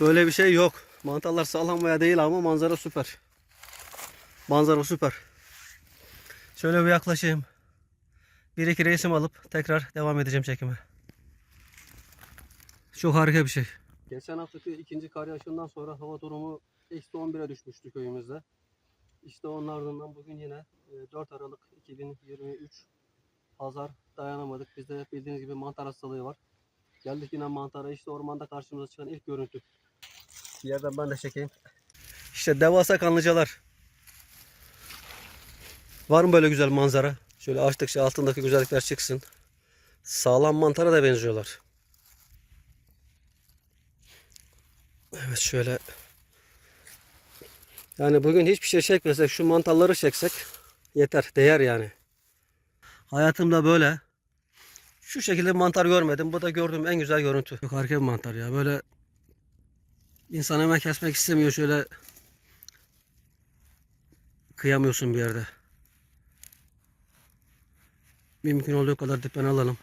Böyle bir şey yok. Mantarlar sağlam veya değil ama manzara süper. Manzara süper. Şöyle bir yaklaşayım. Bir iki resim alıp tekrar devam edeceğim çekime. Çok harika bir şey. Geçen haftaki ikinci kar yağışından sonra hava durumu eksi 11'e düşmüştü köyümüzde. İşte onun ardından bugün yine e, 4 Aralık 2023 pazar dayanamadık. Bizde bildiğiniz gibi mantar hastalığı var. Geldik yine mantara işte ormanda karşımıza çıkan ilk görüntü. Bir yerden ben de çekeyim. İşte devasa kanlıcalar. Var mı böyle güzel manzara? Şöyle açtıkça altındaki güzellikler çıksın. Sağlam mantara da benziyorlar. Evet şöyle. Yani bugün hiçbir şey çekmesek şu mantarları çeksek yeter. Değer yani. Hayatımda böyle şu şekilde mantar görmedim. Bu da gördüğüm en güzel görüntü. Çok harika bir mantar ya. Böyle insan hemen kesmek istemiyor. Şöyle kıyamıyorsun bir yerde. Mümkün olduğu kadar dipten alalım.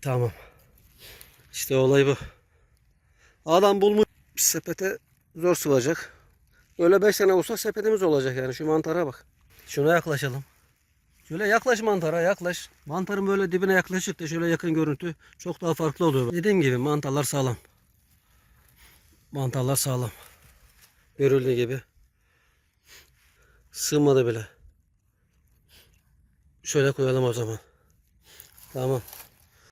Tamam. İşte olay bu. Adam bulmuş sepete zor sığacak. Böyle 5 tane olsa sepetimiz olacak yani. Şu mantara bak. Şuna yaklaşalım. Şöyle yaklaş mantara yaklaş. Mantarın böyle dibine yaklaşıp da şöyle yakın görüntü çok daha farklı oluyor. Dediğim gibi mantarlar sağlam. Mantarlar sağlam. Görüldüğü gibi. Sığmadı bile. Şöyle koyalım o zaman. Tamam.